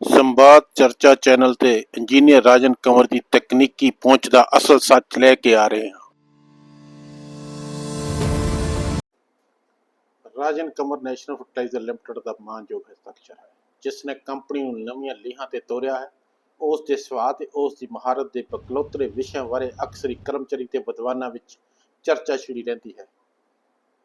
ਸੰਵਾਦ ਚਰਚਾ ਚੈਨਲ ਤੇ ਇੰਜੀਨੀਅਰ ਰਾਜਨ ਕੰਵਰ ਦੀ ਤਕਨੀਕੀ ਪਹੁੰਚ ਦਾ ਅਸਲ ਸੱਚ ਲੈ ਕੇ ਆ ਰਹੇ ਹਾਂ। Rajan Kanwar national fertilizer limited ਦਾ ਮਾਨਯੋਗ ਹਸਤਾਖਰ ਹੈ ਜਿਸ ਨੇ ਕੰਪਨੀ ਨੂੰ ਨਵੀਆਂ ਲੀਹਾਂ ਤੇ ਤੋਰਿਆ ਹੈ, ਉਸ ਦੇ ਸੁਭਾਅ ਤੇ ਉਸ ਦੀ ਮਹਾਰਤ ਦੇ ਬਕਲੋਤਰੇ ਵਿਸ਼ਿਆਂ ਬਾਰੇ ਅਕਸਰ ਹੀ ਕਰਮਚਾਰੀ ਤੇ ਵਿਦਵਾਨਾਂ ਵਿੱਚ ਚਰਚਾ ਛਿੜੀ ਰਹਿੰਦੀ ਹੈ।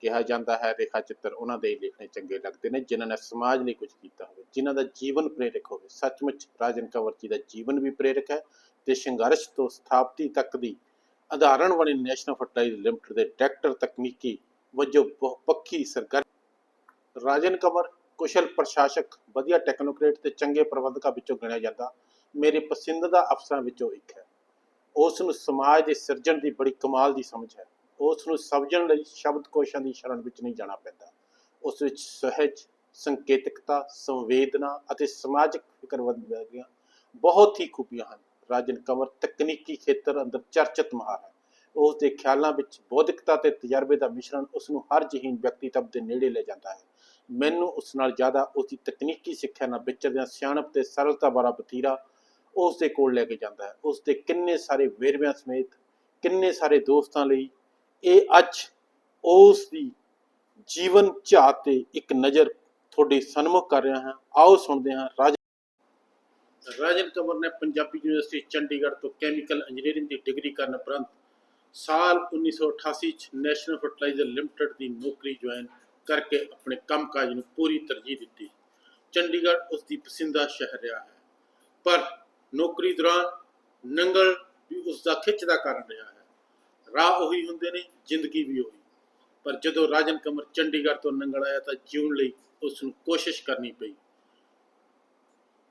ਕਿਹਾ ਜਾਂਦਾ ਹੈ ਰੇਖਾ ਚਿੱਤਰ ਉਹਨਾਂ ਦੇ ਹੀ ਲਿਖਣੇ ਚੰਗੇ ਲੱਗਦੇ ਨੇ, ਜਿਨ੍ਹਾਂ ਨੇ ਸਮਾਜ ਲਈ ਕੁਝ ਕੀਤਾ ਹੋਵੇ, ਜਿਨ੍ਹਾਂ ਦਾ ਜੀਵਨ ਪ੍ਰੇਰਕ ਹੋਵੇ। ਸੱਚਮੁੱਚ ਰਾਜਨ ਕੰਵਰ ਜੀ ਦਾ ਜੀਵਨ ਵੀ ਪ੍ਰੇਰਕ ਹੈ ਤੇ ਸੰਘਰਸ਼ ਤੋਂ ਸਥਾਪਤੀ ਤੱਕ ਦੀ ਅਧਾਰਨ ਵਾਲੀ ਨੈਸ਼ਨਲ ਫਰਟੀਲਾਈਜ਼ਰ ਲਿਮਟਿਡ ਦੇ ਡਾਇਰੈਕਟਰ ਤਕਨੀਕੀ ਵਜੋਂ ਬਹੁਪੱਖੀ ਸਰਗਰਮ ਰਾਜਨ ਕੰਵਰ ਕੁਸ਼ਲ ਪ੍ਰਸ਼ਾਸਕ, ਵਧੀਆ ਟੈਕਨੋਕ੍ਰੇਟ ਤੇ ਚੰਗੇ ਪ੍ਰਬੰਧਕਾਂ ਵਿੱਚੋਂ ਗਿਣਿਆ ਜਾਂਦਾ, ਮੇਰੇ ਪਸੰਦੀਦਾ ਅਫਸਰਾਂ ਵਿੱਚੋਂ ਇੱਕ ਹੈ। ਉਸ ਨੂੰ ਸਮਾਜ ਦੇ ਸਿਰਜਣ ਦੀ ਬੜੀ ਕਮਾਲ ਦੀ ਸਮਝ ਹੈ। ਉਸ ਨੂੰ ਸਮਝਣ ਲਈ ਸ਼ਬਦਕੋਸ਼ਾਂ ਦੀ ਸ਼ਰਨ ਵਿੱਚ ਨਹੀਂ ਜਾਣਾ ਪੈਂਦਾ। ਉਸ ਵਿੱਚ ਸਹਿਜ, ਸੰਕੇਤਕਤਾ, ਸੰਵੇਦਨਾ ਅਤੇ ਸਮਾਜਿਕ ਫਿਕਰਵੰਦ ਵਰਗੀਆਂ ਬਹੁਤ ਹੀ ਖੂਬੀਆਂ ਹਨ। ਰਾਜਨ ਕੰਵਰ ਤਕਨੀਕੀ ਖੇਤਰ ਅੰਦਰ ਚਰਚਿਤ ਮਾਹਰ ਹੈ। ਉਸ ਦੇ ਖਿਆਲਾਂ ਵਿੱਚ ਬੌਧਿਕਤਾ ਤੇ ਤਜਰਬੇ ਦਾ ਮਿਸ਼ਰਣ ਉਸ ਨੂੰ ਹਰ ਜਹੀਨ ਵਿਅਕਤੀਤਵ ਦੇ ਨੇੜੇ ਲੈ ਜਾਂਦਾ ਹੈ। ਮੈਨੂੰ ਉਸ ਨਾਲ ਜ਼ਿਆਦਾ ਉਸ ਦੀ ਤਕਨੀਕੀ ਸਿੱਖਿਆ ਨਾਲ ਵਿਚਰਦਿਆਂ ਸਿਆਣਪ ਤੇ ਸਰਲਤਾ ਵਾਲਾ ਬਤੀਰਾ ਉਸ ਦੇ ਕੋਲ ਲੈ ਕੇ ਜਾਂਦਾ ਹੈ। ਉਸ ਦੇ ਕਿੰਨੇ ਸਾਰੇ ਵੇਰਵਿਆਂ ਸਮੇਤ ਕਿੰਨੇ ਸਾਰੇ ਦੋਸਤਾਂ ਲਈ ਇਹ ਅੱਜ ਉਸ ਦੀ ਜੀਵਨ ਝਾਤ ਤੇ ਇੱਕ ਨਜ਼ਰ ਤੁਹਾਡੇ ਸਨਮੁਖ ਕਰ ਰਿਹਾ ਹਾਂ। ਆਓ ਸੁਣਦੇ ਹਾਂ ਰਾਜ ਰਾਜਨ ਕੰਵਰ ਨੇ ਪੰਜਾਬੀ ਯੂਨੀਵਰਸਿਟੀ ਚੰਡੀਗੜ੍ਹ ਤੋਂ ਕੈਮੀਕਲ ਇੰਜੀਨੀਅਰਿੰਗ ਦੀ ਡਿਗਰੀ ਕਰਨ ਉਪਰੰਤ ਸਾਲ 1988 ਚ ਨੈਸ਼ਨਲ ਫਰਟੀਲਾਈਜ਼ਰ ਲਿਮਟਿਡ ਦੀ ਨੌਕਰੀ ਜੁਆਇਨ ਕਰਕੇ ਆਪਣੇ ਕੰਮਕਾਜ ਨੂੰ ਪੂਰੀ ਤਰਜੀਹ ਦਿੱਤੀ। ਚੰਡੀਗੜ੍ਹ ਉਸ ਦੀ ਪਸੰਦੀਦਾ ਸ਼ਹਿਰ ਰਿਹਾ ਹੈ। ਪਰ ਨੌਕਰੀ ਦੌਰਾਨ ਨੰਗਲ ਵੀ ਉਸ ਦਾ ਖਿੱਚ ਦਾ ਕਾਰਨ ਰਿਹਾ ਹੈ। ਰਾਹ ਉਹੀ ਹੁੰਦੇ ਨੇ, ਜ਼ਿੰਦਗੀ ਵੀ ਉਹੀ। ਪਰ ਜਦੋਂ ਰਾਜਨ ਕਮਰ ਚੰਡੀਗੜ੍ਹ ਤੋਂ ਨੰਗਲ ਆਇਆ ਤਾਂ ਜਿਉਣ ਲਈ ਉਸ ਨੂੰ ਕੋਸ਼ਿਸ਼ ਕਰਨੀ ਪਈ।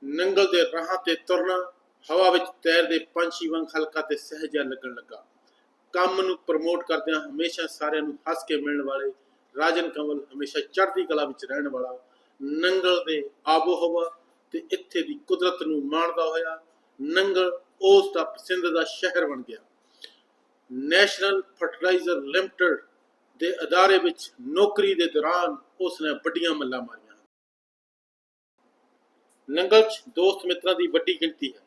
ਨੰਗਲ ਦੇ ਰਾਹਾਂ ਤੇ ਤੁਰਨਾ, ਹਵਾ ਵਿੱਚ ਤੈਰਦੇ ਪੰਛੀ ਵਾਂਗ ਹਲਕਾ ਤੇ ਸਹਿਜਾ ਲੱਗਣ ਲੱਗਾ। ਕੰਮ ਨੂੰ ਪ੍ਰਮੋਟ ਕਰਦਿਆਂ ਹਮੇਸ਼ਾ ਸਾਰਿਆਂ ਨੂੰ ਹੱਸ ਕੇ ਮਿਲਣ ਵਾਲੇ ਰਾਜਨ ਕਮਲ ਹਮੇਸ਼ਾ ਚੜ੍ਹਦੀ ਕਲਾ ਵਿੱਚ ਰਹਿਣ ਵਾਲਾ, ਨੰਗਲ ਦੇ ਆਬੋ ਹਵਾ ਤੇ ਇੱਥੇ ਦੀ ਕੁਦਰਤ ਨੂੰ ਮਾਣਦਾ ਹੋਇਆ ਨੰਗਲ ਉਸ ਦਾ ਪਸੰਦ ਦਾ ਸ਼ਹਿਰ ਬਣ ਗਿਆ। ਨੈਸ਼ਨਲ ਫਰਟੀਲਾਈਜ਼ਰ ਲਿਮਟਿਡ ਦੇ ਅਦਾਰੇ ਵਿੱਚ ਨੌਕਰੀ ਦੇ ਦੌਰਾਨ ਉਸ ਨੇ ਵੱਡੀਆਂ ਮੱਲਾਂ ਮਾਰੀਆਂ ਨੰਗਲ 'ਚ ਦੋਸਤ ਮਿੱਤਰਾਂ ਦੀ ਵੱਡੀ ਗਿਣਤੀ ਹੈ।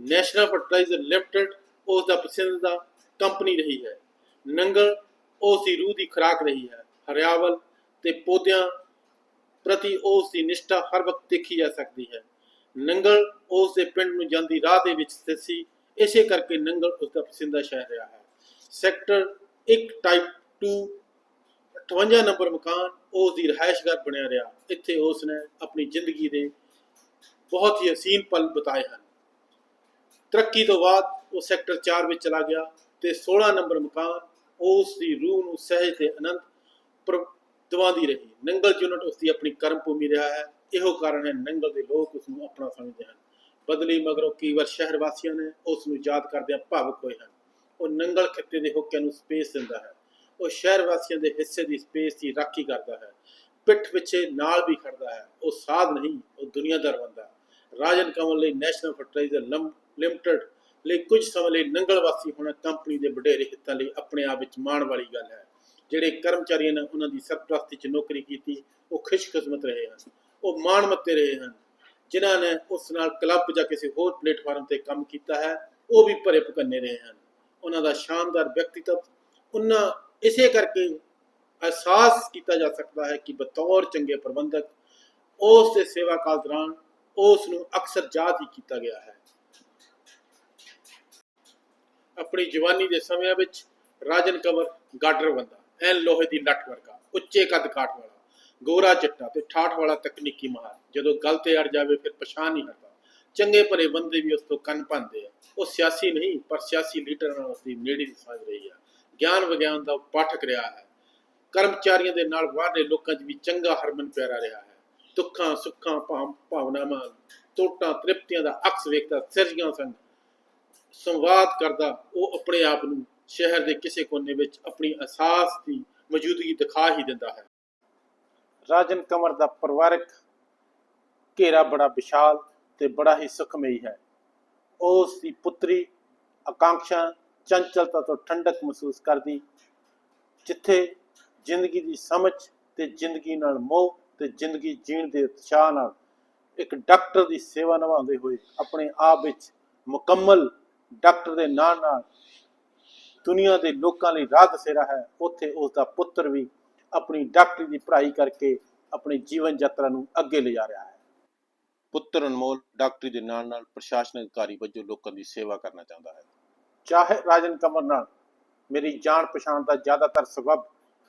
ਨੈਸ਼ਨਲ ਫਰਟੀਲਾਈਜ਼ਰ ਲਿਮਟਿਡ ਉਸ ਦਾ ਪਸੰਦੀਦਾ ਕੰਪਨੀ ਰਹੀ ਹੈ। ਨੰਗਲ ਉਸ ਦੀ ਰੂਹ ਦੀ ਖੁਰਾਕ ਰਹੀ ਹੈ। ਹਰਿਆਵਲ ਤੇ ਪੌਦਿਆਂ ਪ੍ਰਤੀ ਉਸ ਦੀ ਨਿਸ਼ਠਾ ਹਰ ਵਕਤ ਦੇਖੀ ਜਾ ਸਕਦੀ ਹੈ। ਨੰਗਲ ਉਸ ਦੇ ਪਿੰਡ ਨੂੰ ਜਾਂਦੀ ਰਾਹ ਦੇ ਵਿੱਚ ਸੀ। ਇਸੇ ਕਰਕੇ ਨੰਗਲ ਉਸ ਦਾ ਪਸੰਦੀਦਾ ਸ਼ਹਿਰ ਰਿਹਾ ਹੈ। ਸੈਕਟਰ 1 ਟਾਈਪ 2 58 ਨੰਬਰ ਮਕਾਨ ਉਸ ਦੀ ਰਿਹਾਇਸ਼ਗਾਹ ਬਣਿਆ ਰਿਹਾ। ਇੱਥੇ ਉਸ ਨੇ ਆਪਣੀ ਜ਼ਿੰਦਗੀ ਦੇ ਬਹੁਤ ਹੀ ਹਸੀਨ ਪਲ ਬਿਤਾਏ ਹਨ। ਤਰੱਕੀ ਤੋਂ ਬਾਅਦ ਉਹ ਸੈਕਟਰ 4 ਵਿੱਚ ਚਲਾ ਗਿਆ ਤੇ 16 ਨੰਬਰ ਮਕਾਨ ਉਸ ਦੀ ਰੂਹ ਨੂੰ ਸਹਿਜ ਤੇ ਆਨੰਦ ਦਵਾਉਂਦੀ ਰਹੀ। ਨੰਗਲ ਯੂਨਿਟ ਉਸ ਦੀ ਆਪਣੀ ਕਰਮ ਭੂਮੀ ਰਿਹਾ ਹੈ। ਇਹੋ ਕਾਰਨ ਹੈ ਨੰਗਲ ਦੇ ਲੋਕ ਉਸ ਨੂੰ ਆਪਣਾ ਸਮਝਦੇ ਹਨ। ਬਦਲੀ ਮਗਰੋਂ ਕਈ ਸ਼ਹਿਰ ਵਾਸੀਆਂ ਨੇ ਉਸ ਨੂੰ ਯਾਦ ਕਰਦਿਆਂ ਭਾਵੁਕ ਹੋਏ ਹਨ। ਉਹ ਨੰਗਲ ਖਿੱਤੇ ਦੇ ਹੋਕਿਆਂ ਨੂੰ ਸਪੇਸ ਦਿੰਦਾ ਹੈ। ਉਹ ਸ਼ਹਿਰ ਵਾਸੀਆਂ ਦੇ ਹਿੱਸੇ ਦੀ ਸਪੇਸ ਦੀ ਰਾਖੀ ਕਰਦਾ ਹੈ। ਪਿੱਠ ਪਿੱਛੇ ਨਾਲ ਵੀ ਖੜਦਾ ਹੈ। ਉਹ ਸਾਧ ਨਹੀਂ, ਉਹ ਦੁਨੀਆਦਾਰ ਬੰਦਾ ਰਾਜਨ ਕੰਵਲ ਲਈ ਨੈਸ਼ਨਲ ਫਰਟੀਲਾਈਜ਼ਰ ਲਿਮਟਿਡ ਲਈ ਕੁਝ ਸਮੇਂ ਲਈ ਨੰਗਲ ਵਾਸੀ ਹੋਣਾ ਕੰਪਨੀ ਦੇ ਵਡੇਰੇ ਹਿੱਤਾਂ ਲਈ ਆਪਣੇ ਆਪ ਵਿੱਚ ਮਾਣ ਵਾਲੀ ਗੱਲ ਹੈ। ਜਿਹੜੇ ਕਰਮਚਾਰੀਆਂ ਨੇ ਉਹਨਾਂ ਦੀ ਸਰਪ੍ਰਸਤੀ 'ਚ ਨੌਕਰੀ ਕੀਤੀ, ਉਹ ਖੁਸ਼ਕਿਸਮਤ ਰਹੇ ਹਨ। ਉਹ ਮਾਣ ਮਾਣਮੱਤੇ ਰਹੇ ਹਨ। ਜਿਨ੍ਹਾਂ ਨੇ ਉਸ ਨਾਲ ਕਲੱਬ ਜਾਂ ਕਿਸੇ ਹੋਰ ਪਲੇਟਫਾਰਮ ਤੇ ਕੰਮ ਕੀਤਾ ਹੈ, ਉਹ ਵੀ ਭਰੇ ਭਕੰਨੇ ਰਹੇ ਹਨ। ਉਹਨਾਂ ਦਾ ਸ਼ਾਨਦਾਰ ਵਿਅਕਤੀਤਵ, ਉਹਨਾਂ ਇਸੇ ਕਰਕੇ ਅਹਿਸਾਸ ਕੀਤਾ ਜਾ ਸਕਦਾ ਹੈ ਕਿ ਬਤੌਰ ਚੰਗੇ ਪ੍ਰਬੰਧਕ ਉਸ ਦੇ ਸੇਵਾ ਕਾਲ ਦੌਰਾਨ ਉਸ ਨੂੰ ਅਕਸਰ ਯਾਦ ਹੀ ਕੀਤਾ ਗਿਆ ਹੈ। ਆਪਣੀ ਜਵਾਨੀ ਦੇ ਸਮਿਆਂ ਵਿੱਚ ਰਾਜਨ ਕਵਰ ਗਾਡਰ ਬੰਦਾ ਐਨ ਲੋਹੇ ਦੀ ਲੱਠ ਵਰਗਾ, ਉੱਚੇ ਕੱਦ ਕਾਠ ਵਾਲਾ ਗੋਰਾ ਚਿੱਟਾ ਤੇ ਠਾਠ ਵਾਲਾ ਤਕਨੀਕੀ ਮਾਹਰ। ਜਦੋਂ ਗੱਲ ਤੇ ਅੜ ਜਾਵੇ, ਫਿਰ ਪਛਾਣ ਨਹੀਂ ਹਟਦਾ ਚੰਗੇ ਭਰੇ ਬੰਦੇ ਵੀ ਉਸ ਤੋਂ ਕੰਨ ਭੰਦੇ ਆ। ਉਹ ਸਿਆਸੀ ਨਹੀਂ, ਪਰ ਸਿਆਸੀ ਲੀਡਰ ਨਾਲ ਉਸ ਦੀ ਨੇੜੀ ਦੀ ਸਾਂਝ ਰਹੀ ਆ। ਗਿਆਨ ਵਿਗਿਆਨ ਦਾ ਪਾਠਕ ਰਿਹਾ ਹੈ। ਕਰਮਚਾਰੀਆਂ ਦੇ ਨਾਲ ਬਾਹਰਲੇ ਲੋਕਾਂ 'ਚ ਵੀ ਚੰਗਾ ਹਰਮਨ ਪਿਆਰਾ ਰਿਹਾ ਹੈ। ਦੁੱਖਾਂ, ਸੁੱਖਾਂ, ਭਾਵ, ਭਾਵਨਾਵਾਂ, ਤੋਟਾਂ, ਤ੍ਰਿਪਤੀਆਂ ਦਾ ਅਕਸ ਵੇਖਦਾ, ਸਿਰਜੀਆਂ ਸੰਗ ਸੰਵਾਦ ਕਰਦਾ, ਉਹ ਆਪਣੇ ਆਪ ਨੂੰ ਸ਼ਹਿਰ ਦੇ ਕਿਸੇ ਕੋਨੇ ਵਿੱਚ ਆਪਣੀ ਅਹਿਸਾਸ ਦੀ ਮੌਜੂਦਗੀ ਦਿਖਾ ਹੀ ਦਿੰਦਾ ਹੈ। ਰਾਜਨ ਕੰਵਰ ਦਾ ਪਰਿਵਾਰਕ ਘੇਰਾ ਬੜਾ ਵਿਸ਼ਾਲ ਤੇ ਬੜਾ ਹੀ ਸੁਖਮਈ ਹੈ। ਉਸ ਦੀ ਪੁੱਤਰੀ ਆਕਾਂਖਿਆ ਚੰਚਲਤਾ ਤੋਂ ਠੰਡਕ ਮਹਿਸੂਸ ਕਰਦੀ, ਜਿੱਥੇ ਜ਼ਿੰਦਗੀ ਦੀ ਸਮਝ ਤੇ ਜ਼ਿੰਦਗੀ ਨਾਲ ਮੋਹ ਤੇ ਜ਼ਿੰਦਗੀ ਜੀਣ ਦੇ ਉਤਸ਼ਾਹ ਨਾਲ ਇੱਕ ਡਾਕਟਰ ਦੀ ਸੇਵਾ ਨਿਭਾਉਂਦੇ ਹੋਏ ਆਪਣੇ ਆਪ ਵਿੱਚ ਮੁਕੰਮਲ ਡਾਕਟਰ ਦੇ ਨਾਲ ਨਾਲ ਦੁਨੀਆ ਦੇ ਲੋਕਾਂ ਲਈ ਰਾਹ ਦਸੇਰਾ ਹੈ। ਉੱਥੇ ਉਸ ਦਾ ਪੁੱਤਰ ਵੀ ਆਪਣੀ ਡਾਕਟਰੀ ਦੀ ਪੜ੍ਹਾਈ ਕਰਕੇ ਆਪਣੀ ਜੀਵਨ ਯਾਤਰਾ ਨੂੰ ਅੱਗੇ ਲਿਜਾ ਰਿਹਾ ਹੈ। ਪੁੱਤਰ ਅਨਮੋਲ ਡਾਕਟਰੀ ਦੇ ਨਾਲ ਨਾਲ ਪ੍ਰਸ਼ਾਸਨਿਕ ਅਧਿਕਾਰੀ ਵਜੋਂ ਲੋਕਾਂ ਦੀ ਸੇਵਾ ਕਰਨਾ ਚਾਹੁੰਦਾ ਹੈ। ਚਾਹੇ ਰਾਜਨ ਕਮਰ ਨਾਲ ਮੇਰੀ ਜਾਣ ਪਛਾਣ ਦਾ ਜ਼ਿਆਦਾਤਰ ਸਬਬ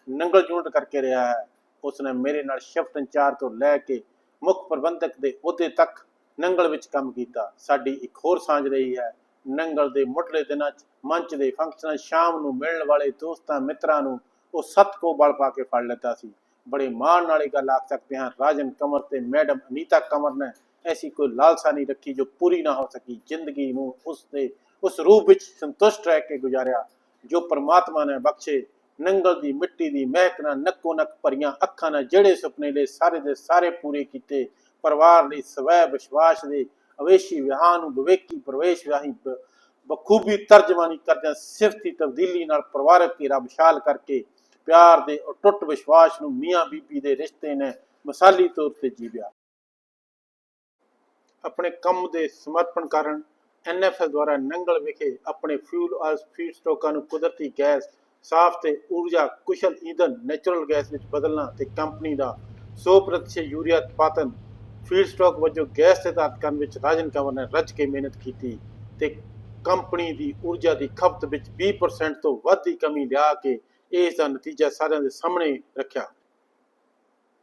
ਨੰਗਲ ਯੂਨਿਟ ਕਰਕੇ ਰਿਹਾ ਹੈ ਉਸਨੇ ਮੇਰੇ ਨਾਲ ਸ਼ਿਫਟ ਇੰਚਾਰਜ ਤੋਂ ਲੈ ਕੇ ਮੁੱਖ ਪ੍ਰਬੰਧਕ ਦੇ ਅਹੁਦੇ ਤੱਕ ਨੰਗਲ ਵਿੱਚ ਕੰਮ ਕੀਤਾ। ਸਾਡੀ ਇੱਕ ਹੋਰ ਸਾਂਝ ਰਹੀ ਹੈ ਨੰਗਲ ਦੇ ਮੁੱਢਲੇ ਦਿਨਾਂ 'ਚ ਮੰਚ ਦੇ ਫੰਕਸ਼ਨਾਂ ਸ਼ਾਮ ਨੂੰ ਮਿਲਣ ਵਾਲੇ ਦੋਸਤਾਂ ਮਿੱਤਰਾਂ ਨੂੰ ਉਹ ਸੱਤ ਕੋ ਬਲ ਪਾ ਕੇ ਫੜ ਲੈਂਦਾ ਸੀ। ਬੜੇ ਮਾਣ ਨਾਲ ਇਹ ਗੱਲ ਆਖ ਸਕਦੇ ਹਾਂ। ਰਾਜਨ ਕਮਰ ਤੇ ਮੈਡਮ ਅਨੀਤਾ ਕਮਰ ਨੇ ਐਸੀ ਕੋਈ ਲਾਲਸਾ ਨਹੀਂ ਰੱਖੀ ਜੋ ਪੂਰੀ ਨਾ ਹੋ ਸਕੀ। ਜ਼ਿੰਦਗੀ ਨੂੰ ਉਸ ਦੇ, ਉਸ ਰੂਪ ਵਿੱਚ ਸੰਤੁਸ਼ਟ ਰਹਿ ਕੇ ਗੁਜ਼ਾਰਿਆ, ਜੋ ਪ੍ਰਮਾਤਮਾ ਨੇ ਬਖਸ਼ੇ। ਨੰਗਲ ਦੀ ਮਿੱਟੀ ਦੀ ਮਹਿਕ ਨਾਲ ਨੱਕੋ ਨੱਕ ਭਰੀਆਂ ਅੱਖਾਂ ਨਾਲ ਜਿਹੜੇ ਸੁਪਨੇ ਲਈ ਸਾਰੇ ਦੇ ਸਾਰੇ ਪੂਰੇ ਕੀਤੇ। ਪਰਿਵਾਰ ਲਈ ਸਵੈ ਵਿਸ਼ਵਾਸ ਦੇ ਅਵੇਸ਼ੀ ਵਿਆਹ ਨੂੰ ਵਿਵੇਕੀ ਪ੍ਰਵੇਸ਼ ਰਾਹੀਂ ਬਖੂਬੀ ਤਰਜਮਾਨੀ ਕਰਦਿਆਂ ਸਿਫਤੀ ਤਬਦੀਲੀ ਨਾਲ ਪਰਿਵਾਰਕ ਘੇਰਾ ਵਿਸ਼ਾਲ ਕਰਕੇ ਪਿਆਰ ਦੇ ਅਟੁੱਟ ਵਿਸ਼ਵਾਸ ਨੂੰ ਮੀਆਂ ਬੀਬੀ ਦੇ ਰਿਸ਼ਤੇ ਨੇ ਮਿਸਾਲੀ ਤੌਰ ਤੇ ਜੀਵਿਆ। ਆਪਣੇ ਕੰਮ ਦੇ ਸਮਰਪਣ ਕਾਰਨ ਐਨਐਫਐਲ ਦੁਆਰਾ ਨੰਗਲ ਵਿਖੇ ਆਪਣੇ ਫਿਊਲ ਆਇਲ ਫੀਡ ਸਟਾਕਾਂ ਨੂੰ ਕੁਦਰਤੀ ਗੈਸ, ਸਾਫ਼ ਤੇ ਊਰਜਾ ਕੁਸ਼ਲ ਈਂਧਨ ਨੈਚੁਰਲ ਗੈਸ ਵਿੱਚ ਬਦਲਣਾ ਤੇ ਕੰਪਨੀ ਦਾ 100% ਯੂਰੀਆ ਉਤਪਾਦਨ ਫੀਡ ਸਟਾਕ ਵਜੋਂ ਗੈਸ ਤੇ ਤਾਤ ਕਰਨ ਵਿੱਚ ਰਾਜਨ ਕੰਵਰ ਨੇ ਰੱਜ ਕੇ ਮਿਹਨਤ ਕੀਤੀ ਤੇ ਕੰਪਨੀ ਦੀ ਊਰਜਾ ਦੀ ਖਪਤ ਵਿੱਚ 20% ਤੋਂ ਵੱਧ ਦੀ ਕਮੀ ਲਿਆ ਕੇ ਇਸ ਦਾ ਨਤੀਜਾ ਸਾਰਿਆਂ ਦੇ ਸਾਹਮਣੇ ਰੱਖਿਆ।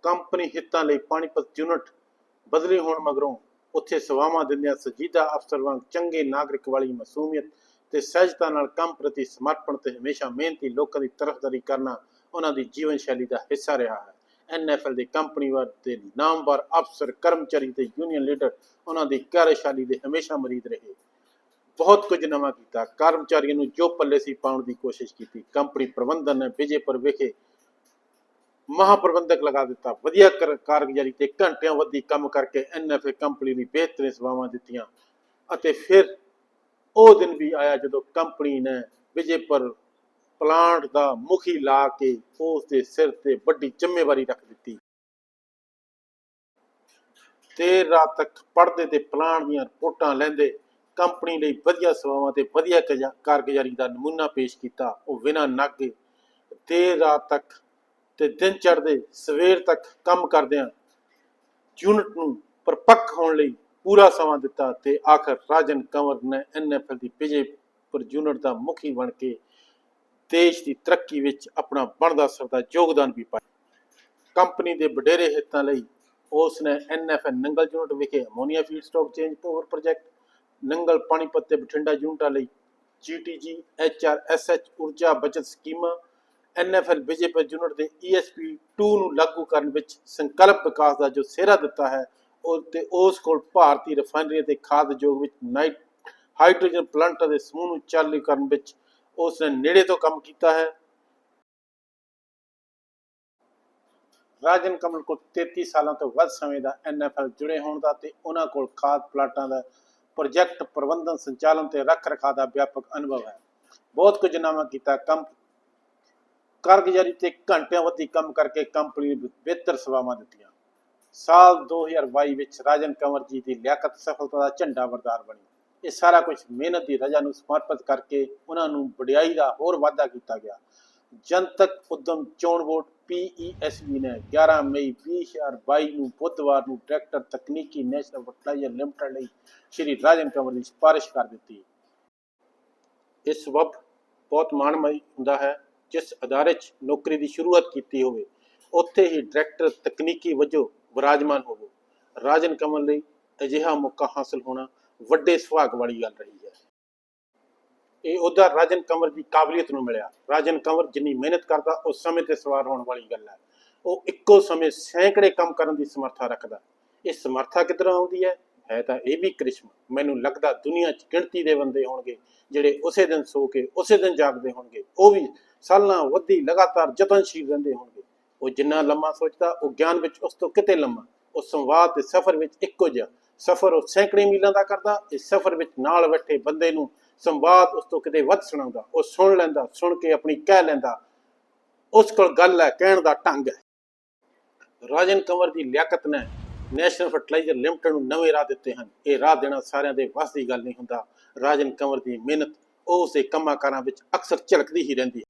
ਕੰਪਨੀ ਹਿੱਤਾਂ ਲਈ ਪਾਣੀਪਤ ਯੂਨਿਟ ਬਦਲੀ ਹੋਣ ਮਗਰੋਂ ਉੱਥੇ ਸੇਵਾਵਾਂ ਦਿੰਦਿਆਂ ਸਜੀਦਾ ਅਫਸਰ ਵਾਂਗ ਚੰਗੇ ਨਾਗਰਿਕ ਵਾਲੀ ਮਾਸੂਮੀਅਤ ਤੇ ਸਹਿਜਤਾ ਨਾਲ ਕੰਮ ਪ੍ਰਤੀ ਸਮਰਪਣ ਤੇ ਹਮੇਸ਼ਾ ਮਿਹਨਤੀ ਲੋਕਾਂ ਦੀ ਤਰਫਦਾਰੀ ਕਰਨਾ ਉਹਨਾਂ ਦੀ ਜੀਵਨ ਸ਼ੈਲੀ ਦਾ ਹਿੱਸਾ ਰਿਹਾ ਹੈ। ਐਨਐਫਐਲ ਦੇ ਕੰਪਨੀ ਵਰ ਦੇ ਨਾਮਵਰ ਅਫਸਰ, ਕਰਮਚਾਰੀ ਤੇ ਯੂਨੀਅਨ ਲੀਡਰ ਉਹਨਾਂ ਦੀ ਕਾਰਜਸ਼ਾਲੀ ਦੇ ਹਮੇਸ਼ਾ ਮਰੀਦ ਰਹੇ। ਬਹੁਤ ਕੁਝ ਨਵਾਂ ਕੀਤਾ। ਕਰਮਚਾਰੀਆਂ ਨੂੰ ਜੋ ਪੱਲੇ ਸੀ ਪਾਉਣ ਦੀ ਕੋਸ਼ਿਸ਼ ਕੀਤੀ। ਕੰਪਨੀ ਪ੍ਰਬੰਧਨ ਨੇ ਵਿਜੇਪੁਰ ਵਿਖੇ ਮਹਾਪ੍ਰਬੰਧਕ ਲਗਾ ਦਿੱਤਾ। ਵਧੀਆ ਕਰ- ਕਾਰਗੁਜ਼ਾਰੀ ਤੇ ਘੰਟਿਆਂ ਵੱਧੀ ਕੰਮ ਕਰਕੇ ਐਨਐਫਏ ਕੰਪਨੀ ਲਈ ਬਿਹਤਰੀਨ ਸੇਵਾਵਾਂ ਦਿੱਤੀਆਂ ਅਤੇ ਫਿਰ ਉਹ ਦਿਨ ਵੀ ਆਇਆ ਜਦੋਂ ਕੰਪਨੀ ਨੇ ਵਿਜੇਪੁਰ ਪਲਾਂਟ ਦਾ ਮੁਖੀ ਲਾ ਕੇ ਉਸ ਦੇ ਸਿਰ ਤੇ ਵੱਡੀ ਜ਼ਿੰਮੇਵਾਰੀ ਰੱਖ ਦਿੱਤੀ। ਦੇਰ ਰਾਤ ਤੱਕ ਪੜਦੇ ਤੇ ਪਲਾਂਟ ਦੀਆਂ ਰਿਪੋਰਟਾਂ ਲੈਂਦੇ ਕੰਪਨੀ ਲਈ ਵਧੀਆ ਸੇਵਾਵਾਂ ਤੇ ਵਧੀਆ ਕਾਰਗੁਜ਼ਾਰੀ ਦਾ ਨਮੂਨਾ ਪੇਸ਼ ਕੀਤਾ। ਉਹ ਬਿਨਾਂ ਨਾਗੇ ਦੇਰ ਰਾਤ ਤੱਕ ਤੇ ਦਿਨ ਚੜ੍ਹਦੇ ਸਵੇਰ ਤੱਕ ਕੰਮ ਕਰਦਿਆਂ ਯੂਨਿਟ ਨੂੰ ਪਰਪੱਕ ਹੋਣ ਲਈ ਪੂਰਾ ਸਮਾਂ ਦਿੱਤਾ ਤੇ ਆਖਰ ਰਾਜਨ ਕੰਵਰ ਨੇ ਐਨਐਫਐਲ ਦੀ ਵਿਜੇਪੁਰ ਯੂਨਿਟ ਦਾ ਮੁਖੀ ਬਣ ਕੇ ਦੇਸ਼ ਦੀ ਤਰੱਕੀ ਵਿੱਚ ਆਪਣਾ ਬਣਦਾ ਸਰਦਾ ਯੋਗਦਾਨ ਵੀ ਪਾਇਆ। ਕੰਪਨੀ ਦੇ ਵਡੇਰੇ ਹਿੱਤਾਂ ਲਈ ਉਸ ਨੇ ਐਨਐਫਐਲ ਨੰਗਲ ਯੂਨਿਟ ਵਿਖੇ ammonia feed stock change power project Nangal Panipat ਤੇ ਬਠਿੰਡਾ ਯੂਨਿਟਾਂ ਲਈ ਜੀਟੀਜੀ ਐਚਆਰਐਸਐਚ ਊਰਜਾ ਬਚਤ ਸਕੀਮਾਂ ਐਨਐਫਐਲ ਵਿਜੇਪੁਰ ਯੂਨਿਟ ਦੇ ESP 2 ਨੂੰ ਲਾਗੂ ਕਰਨ ਵਿੱਚ ਸੰਕਲਪ ਵਿਕਾਸ ਦਾ ਜੋ ਸਿਹਰਾ ਦਿੱਤਾ ਹੈ, ਉਹ ਤੇ ਉਸ ਕੋਲ ਭਾਰਤੀ ਰਿਫਾਈਨਰੀ ਅਤੇ ਖਾਦ ਉਦਯੋਗ ਵਿੱਚ ਨਾਈਟ ਹਾਈਡਰੋਜਨ ਪਲਾਂਟਾਂ ਦੇ ਸਮੂਹ ਨੂੰ ਚਾਲੂ ਕਰਨ ਵਿੱਚ ਉਸ ਨੇ ਨੇੜੇ ਤੋਂ ਕੰਮ ਕੀਤਾ ਹੈ। ਰਾਜਨ ਕਮਲ ਕੋਲ 33 ਸਾਲਾਂ ਤੋਂ ਵੱਧ ਸਮੇਂ ਦਾ ਐਨਐਫਐਲ ਜੁੜੇ ਹੋਣ ਦਾ ਤੇ ਉਹਨਾਂ ਕੋਲ ਖਾਦ ਪਲਾਂਟਾਂ ਦਾ ਪ੍ਰੋਜੈਕਟ ਪ੍ਰਬੰਧਨ ਸੰਚਾਲਨ ਤੇ ਰੱਖ ਰਖਾਅ ਦਾ ਵਿਆਪਕ ਅਨੁਭਵ ਹੈ। ਬਹੁਤ ਕੁਝ ਨਵਾਂ ਕੀਤਾ। ਕੰਮ ਕਾਰਗੁਜ਼ਾਰੀ ਤੇ ਘੰਟਿਆਂ ਵੱਧੀ ਕੰਮ ਕਰਕੇ ਕੰਪਨੀ ਨੂੰ ਬਿਹਤਰ ਸੇਵਾਵਾਂ ਦਿੱਤੀਆਂ। ਸਾਲ 2022 ਵਿੱਚ ਰਾਜਨ ਕੰਵਰ ਜੀ ਦੀ ਲਿਆਕਤ ਸਫਲਤਾ ਦਾ ਝੰਡਾ ਵਰਦਾਰ ਬਣੀ। ਇਹ ਸਾਰਾ ਕੁਝ ਮਿਹਨਤ ਦੀ ਰਜਾ ਨੂੰ ਸਮਰਪਿਤ ਕਰਕੇ ਉਹਨਾਂ ਨੂੰ ਵਡਿਆਈ ਦਾ ਹੋਰ ਵਾਧਾ ਕੀਤਾ ਗਿਆ। ਜਨਤਕ ਉਦਮ ਚੋਣ ਵੋਟ PESB ਨੇ 11 ਮਈ 2022 ਨੂੰ ਬੁੱਧਵਾਰ ਨੂੰ ਡਾਇਰੈਕਟਰ ਤਕਨੀਕੀ ਨੈਸ਼ਨਲ ਫਰਟੀਲਾਈਜ਼ਰ ਲਿਮਟਿਡ ਲਈ ਸ਼੍ਰੀ ਰਾਜਨ ਕੰਵਰ ਦੀ ਸਿਫਾਰਿਸ਼ ਕਰ ਦਿੱਤੀ। ਇਸ ਸਬਬ ਬਹੁਤ ਮਾਣਮਈ ਹੁੰਦਾ ਹੈ, ਜਿਸ ਅਦਾਰੇ 'ਚ ਨੌਕਰੀ ਦੀ ਸ਼ੁਰੂਆਤ ਕੀਤੀ ਹੋਵੇ, ਉੱਥੇ ਹੀ ਡਾਇਰੈਕਟਰ ਤਕਨੀਕੀ ਵਜੋਂ ਵਿਰਾਜਮਾਨ ਹੋਵੋ। ਰਾਜਨ ਕਮਲ ਲਈ ਅਜਿਹਾ ਮੌਕਾ ਹਾਸਲ ਹੋਣਾ ਵੱਡੇ ਸੁਭਾਗ ਵਾਲੀ ਗੱਲ ਰਹੀ ਹੈ। ਇਹ ਉਹਦਾ ਰਾਜਨ ਕੰਵਰ ਦੀ ਕਾਬਲੀਅਤ ਨੂੰ ਮਿਲਿਆ। ਰਾਜਨ ਕੰਵਰ ਜਿੰਨੀ ਮਿਹਨਤ ਕਰਦਾ, ਉਸ ਸਮੇਂ ਤੇ ਸਵਾਰ ਹੋਣ ਵਾਲੀ ਗੱਲ ਹੈ। ਉਹ ਇੱਕੋ ਸਮੇਂ ਸੈਂਕੜੇ ਕੰਮ ਕਰਨ ਦੀ ਸਮਰੱਥਾ ਰੱਖਦਾ। ਇਹ ਸਮਰੱਥਾ ਕਿੱਧਰੋਂ ਆਉਂਦੀ ਹੈ? ਹੈ ਤਾਂ ਇਹ ਵੀ ਕ੍ਰਿਸ਼ਮਾ। ਮੈਨੂੰ ਲੱਗਦਾ ਦੁਨੀਆ 'ਚ ਗਿਣਤੀ ਦੇ ਬੰਦੇ ਹੋਣਗੇ, ਜਿਹੜੇ ਉਸੇ ਦਿਨ ਸੋ ਕੇ ਉਸੇ ਦਿਨ ਜਾਗਦੇ ਹੋਣਗੇ। ਉਹ ਵੀ ਸਾਲਾਂ ਵੱਧੀ ਲਗਾਤਾਰ ਯਤਨਸ਼ੀਲ ਰਹਿੰਦੇ ਹੋਣਗੇ। ਉਹ ਜਿੰਨਾ ਲੰਮਾ ਸੋਚਦਾ, ਉਹ ਗਿਆਨ ਵਿੱਚ ਉਸ ਤੋਂ ਕਿਤੇ ਲੰਮਾ। ਉਹ ਸੰਵਾਦ ਤੇ ਸਫ਼ਰ ਵਿੱਚ ਇੱਕੋ ਜਿਹਾ। ਸਫ਼ਰ ਉਹ ਸੈਂਕੜੇ ਮੀਲਾਂ ਦਾ ਕਰਦਾ, ਇਸ ਸਫ਼ਰ ਵਿੱਚ ਨਾਲ ਬੈਠੇ ਬੰਦੇ ਨੂੰ ਸੰਵਾਦ ਉਸ ਤੋਂ ਕਿਤੇ ਵੱਧ ਸੁਣਾਉਂਦਾ, ਉਹ ਸੁਣ ਲੈਂਦਾ, ਸੁਣ ਕੇ ਆਪਣੀ ਕਹਿ ਲੈਂਦਾ। ਉਸ ਕੋਲ ਗੱਲ ਹੈ, ਕਹਿਣ ਦਾ ਢੰਗ ਹੈ। ਰਾਜਨ ਕੰਵਰ ਦੀ ਲਿਆਕਤ ਨੇ ਨੈਸ਼ਨਲ ਫਰਟੀਲਾਈਜ਼ਰ ਲਿਮਟਿਡ ਨੂੰ ਨਵੇਂ ਰਾਹ ਦਿੱਤੇ ਹਨ। ਇਹ ਰਾਹ ਦੇਣਾ ਸਾਰਿਆਂ ਦੇ ਵੱਸ ਦੀ ਗੱਲ ਨਹੀਂ ਹੁੰਦਾ। ਰਾਜਨ ਕੰਵਰ ਦੀ ਮਿਹਨਤ, ਉਹ ਦੇ ਕੰਮਾਂ ਕਾਰਾਂ ਵਿੱਚ ਅਕਸਰ ਝਲਕਦੀ ਹੀ ਰਹਿੰਦੀ ਹੈ।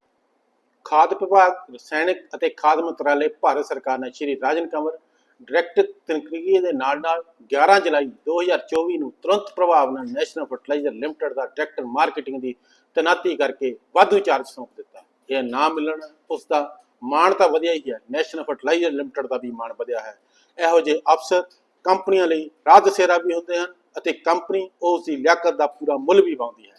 ਖਾਦ ਵਿਭਾਗ, ਰਸਾਇਣਿਕ ਅਤੇ ਖਾਦ ਮੰਤਰਾਲੇ, ਭਾਰਤ ਸਰਕਾਰ ਨੇ ਸ਼੍ਰੀ ਰਾਜਨ ਕੰਵਰ ਡਾਇਰੈਕਟਰ ਤਨਕੀਏ ਦੇ ਨਾਲ ਨਾਲ 11 ਜੁਲਾਈ 2024 ਨੂੰ ਤੁਰੰਤ ਪ੍ਰਭਾਵ ਨਾਲ ਨੈਸ਼ਨਲ ਫਰਟੀਲਾਈਜ਼ਰ ਲਿਮਟਿਡ ਦਾ ਡਾਇਰੈਕਟਰ ਮਾਰਕੀਟਿੰਗ ਦੀ ਤੈਨਾਤੀ ਕਰਕੇ ਵਾਧੂ ਚਾਰਜ ਸੌਂਪ ਦਿੱਤਾ। ਇਹ ਨਾ ਮਿਲਣ, ਉਸ ਦਾ ਮਾਣ ਤਾਂ ਵਧਿਆ ਹੀ ਹੈ। ਨੈਸ਼ਨਲ ਫਰਟੀਲਾਈਜ਼ਰ ਲਿਮਟਿਡ ਦਾ ਵੀ ਮਾਣ ਵਧਿਆ ਹੈ। ਇਹੋ ਜਿਹੇ ਅਫਸਰ ਕੰਪਨੀਆਂ ਲਈ ਰਾਹ ਦਸੇਰਾ ਵੀ ਹੁੰਦੇ ਹਨ ਅਤੇ ਕੰਪਨੀ ਉਸ ਦੀ ਲਿਆਕਤ ਦਾ ਪੂਰਾ ਮੁੱਲ ਵੀ ਪਾਉਂਦੀ ਹੈ।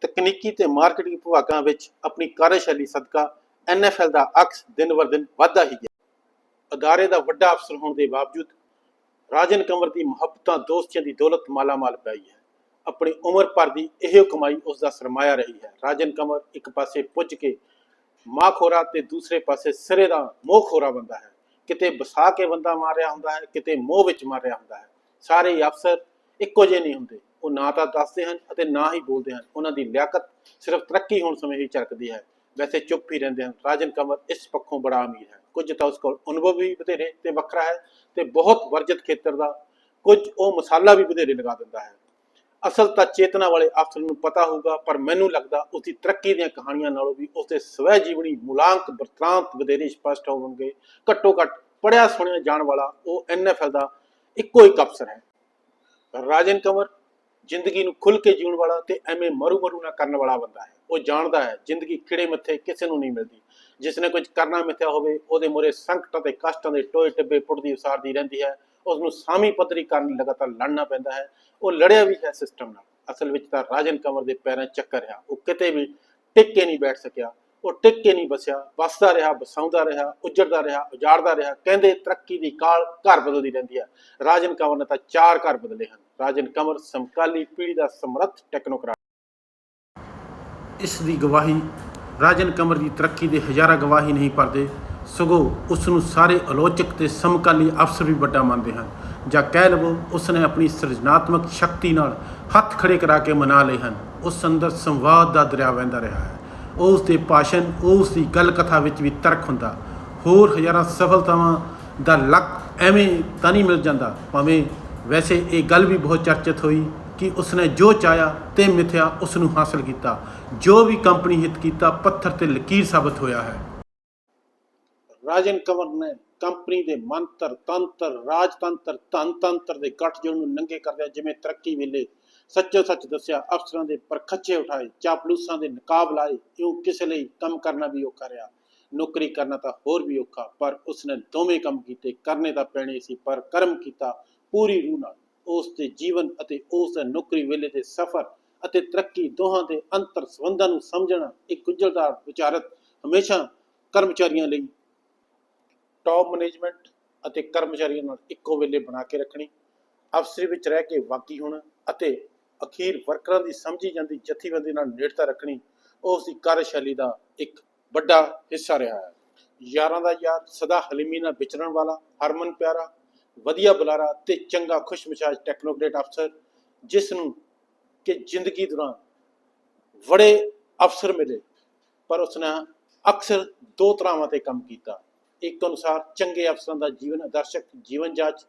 ਤਕਨੀਕੀ ਤੇ ਮਾਰਕੀਟਿੰਗ ਵਿਭਾਗਾਂ ਵਿੱਚ ਆਪਣੀ ਕਾਰਜਸ਼ੈਲੀ ਸਦਕਾ ਐਨਐਫਐਲ ਦਾ ਅਕਸ ਦਿਨ ਬਰ ਦਿਨ ਵਧਦਾ ਹੀ ਗਿਆ। ਅਦਾਰੇ ਦਾ ਵੱਡਾ ਅਫਸਰ ਹੋਣ ਦੇ ਬਾਵਜੂਦ ਰਾਜਨ ਕੰਵਰ ਦੀ ਮੁਹੱਬਤਾਂ ਦੋਸਤੀਆਂ ਦੀ ਦੌਲਤ ਮਾਲਾਮਾਲ ਪਈ ਹੈ। ਆਪਣੀ ਉਮਰ ਭਰ ਦੀ ਇਹੋ ਕਮਾਈ ਉਸ ਦਾ ਸਰਮਾਇਆ ਰਹੀ ਹੈ। ਰਾਜਨ ਕੰਵਰ ਇੱਕ ਪਾਸੇ ਪੁੱਜ ਕੇ ਮਾਂ ਖੋਰਾ ਤੇ ਦੂਸਰੇ ਪਾਸੇ ਸਿਰੇ ਦਾ ਮੋਹ ਖੋਰਾ ਬੰਦਾ ਹੈ। ਕਿਤੇ ਬਸਾ ਕੇ ਬੰਦਾ ਮਾਰਿਆ ਹੁੰਦਾ ਹੈ, ਕਿਤੇ ਮੋਹ ਵਿੱਚ ਮਾਰਿਆ ਹੁੰਦਾ ਹੈ। ਸਾਰੇ ਅਫਸਰ ਇੱਕੋ ਜਿਹੇ ਨਹੀਂ ਹੁੰਦੇ। ਉਹ ਨਾ ਤਾਂ ਦੱਸਦੇ ਹਨ ਅਤੇ ਨਾ ਹੀ ਬੋਲਦੇ ਹਨ। ਉਹਨਾਂ ਦੀ ਲਿਆਕਤ ਸਿਰਫ ਤਰੱਕੀ ਹੋਣ ਸਮੇਂ ਹੀ ਝਲਕਦੀ ਹੈ। ਵੈਸੇ ਚੁੱਪ ਹੀ ਰਹਿੰਦੇ ਹਨ। ਰਾਜਨ ਕੰਵਰ ਇਸ ਪੱਖੋਂ ਬੜਾ ਅਮੀਰ ਹੈ। ਕੁਝ ਤਾਂ ਉਸ ਕੋਲ ਅਨੁਭਵ ਵੀ ਬਥੇਰੇ ਤੇ ਵੱਖਰਾ ਹੈ ਤੇ ਬਹੁਤ ਵਰਜਿਤ ਖੇਤਰ ਦਾ ਕੁਝ ਉਹ ਮਸਾਲਾ ਵੀ ਬਥੇਰੇ ਲਗਾ ਦਿੰਦਾ ਹੈ। ਅਸਲ ਤਾਂ ਚੇਤਨਾ ਵਾਲੇ ਅਫਸਰ ਨੂੰ ਪਤਾ ਹੋਊਗਾ, ਪਰ ਮੈਨੂੰ ਲੱਗਦਾ ਉਸ ਦੀ ਤਰੱਕੀ ਦੀਆਂ ਕਹਾਣੀਆਂ ਨਾਲੋਂ ਵੀ ਉਸ ਦੇ ਸਵੈ ਜੀਵਨੀ ਮੁਲਾਂਕ ਬਰਤਾਂਤ ਵਧੇਰੇ ਸਪਸ਼ਟ ਹੋਣਗੇ। ਘੱਟੋ ਘੱਟ ਪੜਿਆ ਸੁਣਿਆ ਜਾਣ ਵਾਲਾ ਉਹ ਐਨਐਫਐਲ ਦਾ ਇੱਕੋ ਇੱਕ ਅਫਸਰ ਹੈ। ਰਾਜਨ ਕੰਵਰ ਜ਼ਿੰਦਗੀ ਨੂੰ ਖੁੱਲ ਕੇ ਜੀਉਣ ਵਾਲਾ ਤੇ ਐਵੇਂ ਮਰੂ ਮਰੂ ਨਾ ਕਰਨ ਵਾਲਾ ਬੰਦਾ ਹੈ। ਉਹ ਜਾਣਦਾ ਹੈ, ਜ਼ਿੰਦਗੀ ਕਿਹੜੇ ਮੱਥੇ ਕਿਸੇ ਨੂੰ ਨਹੀਂ ਮਿਲਦੀ। ਜਿਸ ਨੇ ਕੁਝ ਕਰਨਾ ਮਿੱਥਿਆ ਹੋਵੇ, ਉਹਦੇ ਮੂਹਰੇ ਸੰਕਟਾਂ ਤੇ ਕਸ਼ਟਾਂ ਦੇ ਟੋਏ ਟਿੱਬੇ ਪੁੱਟਦੀ ਉਸਾਰਦੀ ਰਹਿੰਦੀ ਹੈ। ਉਸ ਨੂੰ ਸਾਮੀ ਪੱਧਰੀ ਕਰਨ ਲਗਾਤਾਰ ਲੜਨਾ ਪੈਂਦਾ ਹੈ। ਉਹ ਲੜਿਆ ਵੀ ਹੈ ਸਿਸਟਮ ਨਾਲ। ਅਸਲ ਵਿੱਚ ਤਾਂ ਰਾਜਨ ਕਮਰ ਦੇ ਪੈਰਾਂ ਚੱਕਰ ਰਿਹਾ। ਉਹ ਕਿਤੇ ਵੀ ਟਿਕ ਕੇ ਨਹੀਂ ਬੈਠ ਸਕਿਆ। ਉਹ ਟਿਕ ਕੇ ਨਹੀਂ ਬਸਿਆ, ਵਸਦਾ ਰਿਹਾ ਬਸਾਉਂਦਾ ਰਿਹਾ, ਉੱਜੜਦਾ ਰਿਹਾ, ਉਜਾੜਦਾ ਰਿਹਾ, ਕਹਿੰਦੇ ਤਰੱਕੀ ਦੀ ਕਾਲ ਘਰ ਬਦਲਦੀ ਰਹਿੰਦੀ ਹੈ ਰਾਜਨ ਕੰਵਰ ਨੇ ਤਾਂ ਚਾਰ ਘਰ ਬਦਲੇ ਹਨ। ਰਾਜਨ ਕੰਵਰ ਸਮਕਾਲੀ ਪੀੜ੍ਹੀ ਦਾ ਸਮਰੱਥ ਟੈਕਨੋਕ੍ਰਾਟ। ਇਸ ਦੀ ਗਵਾਹੀ ਰਾਜਨ ਕੰਵਰ ਦੀ ਤਰੱਕੀ ਦੇ ਹਜ਼ਾਰਾਂ ਗਵਾਹੀ ਨਹੀਂ ਭਰਦੇ, ਸਗੋਂ ਉਸ ਨੂੰ ਸਾਰੇ ਆਲੋਚਕ ਤੇ ਸਮਕਾਲੀ ਅਫਸਰ ਵੀ ਵੱਡਾ ਮੰਨਦੇ ਹਨ। ਜਾਂ ਕਹਿ ਲਵੋ, ਉਸ ਨੇ ਆਪਣੀ ਸਿਰਜਣਾਤਮਕ ਸ਼ਕਤੀ ਨਾਲ ਹੱਥ ਖੜੇ ਕਰਾ ਕੇ ਮਨਾ ਲਏ ਹਨ। ਉਸ ਅੰਦਰ ਸੰਵਾਦ ਦਾ ਦਰਿਆ ਵਹਿੰਦਾ ਰਿਹਾ ਹੈ। ਉਹ ਉਸਦੇ ਭਾਸ਼ਣ ਉਹ ਉਸਦੀ ਗੱਲ ਕਥਾ ਵਿੱਚ ਵੀ ਤਰਕ ਹੁੰਦਾ। ਹੋਰ ਹਜ਼ਾਰਾਂ ਸਫਲਤਾਵਾਂ ਦਾ ਲੱਕ ਐਵੇਂ ਤਾਂ ਨਹੀਂ ਮਿਲ ਜਾਂਦਾ। ਭਾਵੇਂ ਵੈਸੇ ਇਹ ਗੱਲ ਵੀ ਬਹੁਤ ਚਰਚਿਤ ਹੋਈ ਕਿ ਉਸਨੇ ਜੋ ਚਾਹਿਆ ਤੇ ਮਿਥਿਆ ਉਸ ਨੂੰ ਹਾਸਲ ਕੀਤਾ। ਜੋ ਵੀ ਕੰਪਨੀ ਹਿੱਤ ਕੀਤਾ, ਪੱਥਰ ਤੇ ਲਕੀਰ ਸਾਬਤ ਹੋਇਆ ਹੈ। ਰਾਜਨ ਕੰਵਰ ਨੇ ਕੰਪਨੀ ਦੇ ਮੰਤਰ, ਤੰਤਰ, ਰਾਜਤੰਤਰ ਧਨ ਤੰਤਰ ਦੇ ਗੱਠਜੋੜ ਨੂੰ ਨੰਗੇ ਕਰਦਿਆਂ ਜਿਵੇਂ ਤਰੱਕੀ ਵੇਲੇ ਸੱਚੋ ਸੱਚ ਦੱਸਿਆ, ਅਫਸਰਾਂ ਦੇ ਪਰਖੱਚੇ ਉਠਾਏ, ਚਾਪਲੂਸਾਂ ਦੇ ਨਕਾਬ ਲਾਏ, ਇਉਂ ਕਿਸੇ ਲਈ ਕੰਮ ਕਰਨਾ ਵੀ ਔਖਾ ਰਿਹਾ, ਨੌਕਰੀ ਕਰਨਾ ਤਾਂ ਹੋਰ ਵੀ ਔਖਾ, ਪਰ ਉਸਨੇ ਦੋਵੇਂ ਕੰਮ ਕੀਤੇ, ਕਰਨੇ ਤਾਂ ਪੈਣੇ ਸੀ, ਪਰ ਕਰਮ ਕੀਤਾ ਪੂਰੀ ਰੂਹ ਨਾਲ। ਉਸ ਦੇ ਜੀਵਨ ਅਤੇ ਉਸ ਦੇ ਨੌਕਰੀ ਵੇਲੇ ਦੇ ਸਫ਼ਰ ਅਤੇ ਤਰੱਕੀ ਦੋਹਾਂ ਦੇ ਅੰਤਰ ਸੰਬੰਧਾਂ ਨੂੰ ਸਮਝਣਾ ਇੱਕ ਗੁੰਝਲਦਾਰ ਵਿਚਾਰਤ ਹਮੇਸ਼ਾ ਕਰਮਚਾਰੀਆਂ ਲਈ ਟੌਪ ਮੈਨੇਜਮੈਂਟ ਅਤੇ ਕਰਮਚਾਰੀਆਂ ਨਾਲ ਇੱਕੋ ਵੇਲੇ ਬਣਾ ਕੇ ਰੱਖਣੀ, ਅਫਸਰੀ ਵਿੱਚ ਰਹਿ ਕੇ ਵਾਕੀ ਹੋਣਾ ਅਤੇ ਅਖੀਰ ਵਰਕਰਾਂ ਦੀ ਸਮਝੀ ਜਾਂਦੀ, ਜਥੇਬੰਦੀ ਨਾਲ ਨੇੜਤਾ ਰੱਖਣੀ ਉਸ ਦੀ ਕਾਰਜਸ਼ੈਲੀ ਦਾ ਇੱਕ ਵੱਡਾ ਹਿੱਸਾ ਰਿਹਾ ਹੈ। ਯਾਰਾਂ ਦਾ ਯਾਰ, ਸਦਾ ਹਲੀਮੀ ਨਾਲ ਵਿਚਰਨ ਵਾਲਾ, ਹਰਮਨ ਪਿਆਰਾ, ਵਧੀਆ ਬੁਲਾਰਾ ਤੇ ਚੰਗਾ ਖੁਸ਼ਮਿਜਾਜ ਟੈਕਨੋਕ੍ਰੇਟ ਅਫਸਰ ਜਿਸ ਨੂੰ ਕਿ ਜ਼ਿੰਦਗੀ ਦੌਰਾਨ ਬੜੇ ਅਫਸਰ ਮਿਲੇ, ਪਰ ਉਸਨੇ ਅਕਸਰ ਦੋ ਤਰ੍ਹਾਂਵਾਂ ਤੇ ਕੰਮ ਕੀਤਾ। ਇੱਕ ਅਨੁਸਾਰ ਚੰਗੇ ਅਫਸਰਾਂ ਦਾ ਜੀਵਨ ਆਦਰਸ਼ਕ ਜੀਵਨ ਜਾਂਚ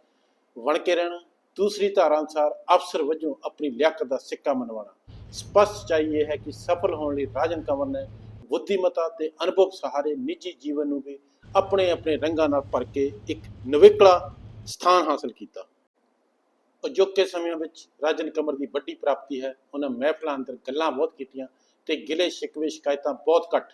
ਬਣ ਕੇ ਰਹਿਣਾ ਦੂਸਰੀ ਧਾਰਾ ਅਨੁਸਾਰ ਅਫਸਰ ਵਜੋਂ ਆਪਣੀ ਲਿਆਕਤ ਦਾ ਸਿੱਕਾ ਮਨਵਾਉਣਾ। ਸਪਸ਼ਟ ਚਾਹੀਏ ਹੈ ਕਿ ਸਫਲ ਹੋਣ ਲਈ ਰਾਜਨ ਕੰਵਰ ਨੇ ਬੁੱਧੀਮਤਾ ਤੇ ਅਨੁਭਵ ਸਹਾਰੇ ਨਿੱਜੀ ਜੀਵਨ ਨੂੰ ਵੀ ਆਪਣੇ ਆਪਣੇ ਰੰਗਾਂ ਨਾਲ ਭਰ ਕੇ ਇੱਕ ਨਵੇਕਲਾ ਸਥਾਨ ਹਾਸਲ ਕੀਤਾ। ਅਜੋਕੇ ਸਮਿਆਂ ਵਿੱਚ ਰਾਜਨ ਕਮਰ ਦੀ ਵੱਡੀ ਪ੍ਰਾਪਤੀ ਹੈ। ਉਹਨਾਂ ਮਹਿਫਲਾਂ ਅੰਦਰ ਗੱਲਾਂ ਬਹੁਤ ਕੀਤੀਆਂ ਤੇ ਗਿਲੇ ਸ਼ਿਕਵੇ ਸ਼ਿਕਾਇਤਾਂ ਬਹੁਤ ਘੱਟ।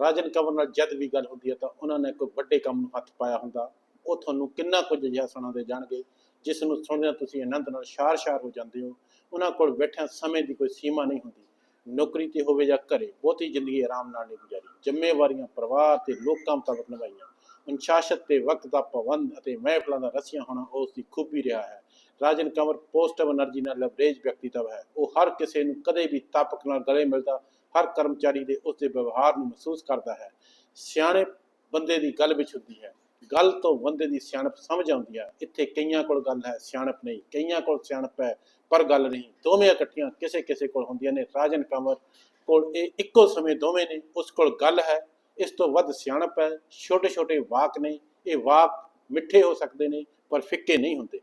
ਰਾਜਨ ਕੰਵਰ ਨਾਲ ਜਦ ਵੀ ਗੱਲ ਹੁੰਦੀ ਹੈ ਤਾਂ ਉਹਨਾਂ ਨੇ ਕੋਈ ਵੱਡੇ ਕੰਮ ਨੂੰ ਹੱਥ ਪਾਇਆ ਹੁੰਦਾ। ਉਹ ਤੁਹਾਨੂੰ ਕਿੰਨਾ ਕੁਝ ਅਜਿਹਾ ਸੁਣਾਉਂਦੇ ਜਾਣਗੇ। ਜਿਸ ਨੂੰ ਸੁਣਦਿਆਂ ਤੁਸੀਂ ਆਨੰਦ ਨਾਲ ਸ਼ਾਰ-ਸ਼ਾਰ ਹੋ ਜਾਂਦੇ ਹੋ, ਉਹਨਾਂ ਕੋਲ ਬੈਠਿਆਂ ਸਮੇਂ ਦੀ ਕੋਈ ਸੀਮਾ ਨਹੀਂ ਹੁੰਦੀ। ਨੌਕਰੀ ਤੇ ਹੋਵੇ ਜਾਂ ਘਰੇ, ਬਹੁਤੀ ਜ਼ਿੰਦਗੀ ਆਰਾਮ ਨਾਲ ਨਹੀਂ ਗੁਜ਼ਾਰੀ। ਜ਼ਿੰਮੇਵਾਰੀਆਂ ਪਰਿਵਾਰ ਤੇ ਲੋਕਾਂ ਮੁਤਾਬਕ ਨਿਭਾਈਆਂ। ਅਨੁਸ਼ਾਸਤ ਤੇ ਵਕਤ ਦਾ ਪਾਬੰਦ ਅਤੇ ਮਹਿਫਲਾਂ ਦਾ ਰਸੀਆਂ ਹੋਣਾ ਉਸ ਦੀ ਖੂਬੀ ਰਿਹਾ ਹੈ। ਰਾਜਨ ਕੰਵਰ ਪੋਜ਼ਿਟਿਵ એનર્ਜੀ ਨਾਲ ਲਵਰੇਜ ਵਿਅਕਤੀਤਵ ਹੈ। ਉਹ ਹਰ ਕਿਸੇ ਨੂੰ ਕਦੇ ਵੀ ਤਾਪਕ ਨਾਲ ਗਲੇ ਮਿਲਦਾ, ਹਰ ਕਰਮਚਾਰੀ ਦੇ ਉਸ ਦੇ ਵਿਵਹਾਰ ਨੂੰ ਮਹਿਸੂਸ ਕਰਦਾ ਹੈ। ਸਿਆਣੇ ਬੰਦੇ ਦੀ ਗੱਲ ਵਿੱਚ ਹੁੰਦੀ ਹੈ ਗੱਲ ਤੋਂ ਬੰਦੇ ਦੀ ਸਿਆਣਪ ਸਮਝ ਆਉਂਦੀ ਹੈ ਇੱਥੇ ਕਈਆਂ ਕੋਲ ਗੱਲ ਹੈ, ਸਿਆਣਪ ਨਹੀਂ। ਕਈਆਂ ਕੋਲ ਸਿਆਣਪ ਹੈ, ਪਰ ਗੱਲ ਨਹੀਂ। ਦੋਵੇਂ ਇਕੱਠੀਆਂ ਕਿਸੇ ਕਿਸੇ ਕੋਲ ਹੁੰਦੀਆਂ ਨੇ। ਰਾਜਨ ਕੰਵਰ ਕੋਲ ਇਹ ਇੱਕੋ ਸਮੇਂ ਦੋਵੇਂ ਨੇ। ਉਸ ਕੋਲ ਗੱਲ ਹੈ, ਇਸ ਤੋਂ ਵੱਧ ਸਿਆਣਪ ਹੈ। ਛੋਟੇ ਛੋਟੇ ਵਾਕ ਨੇ। ਇਹ ਵਾਕ ਮਿੱਠੇ ਹੋ ਸਕਦੇ ਨੇ, ਪਰ ਫਿੱਕੇ ਨਹੀਂ ਹੁੰਦੇ।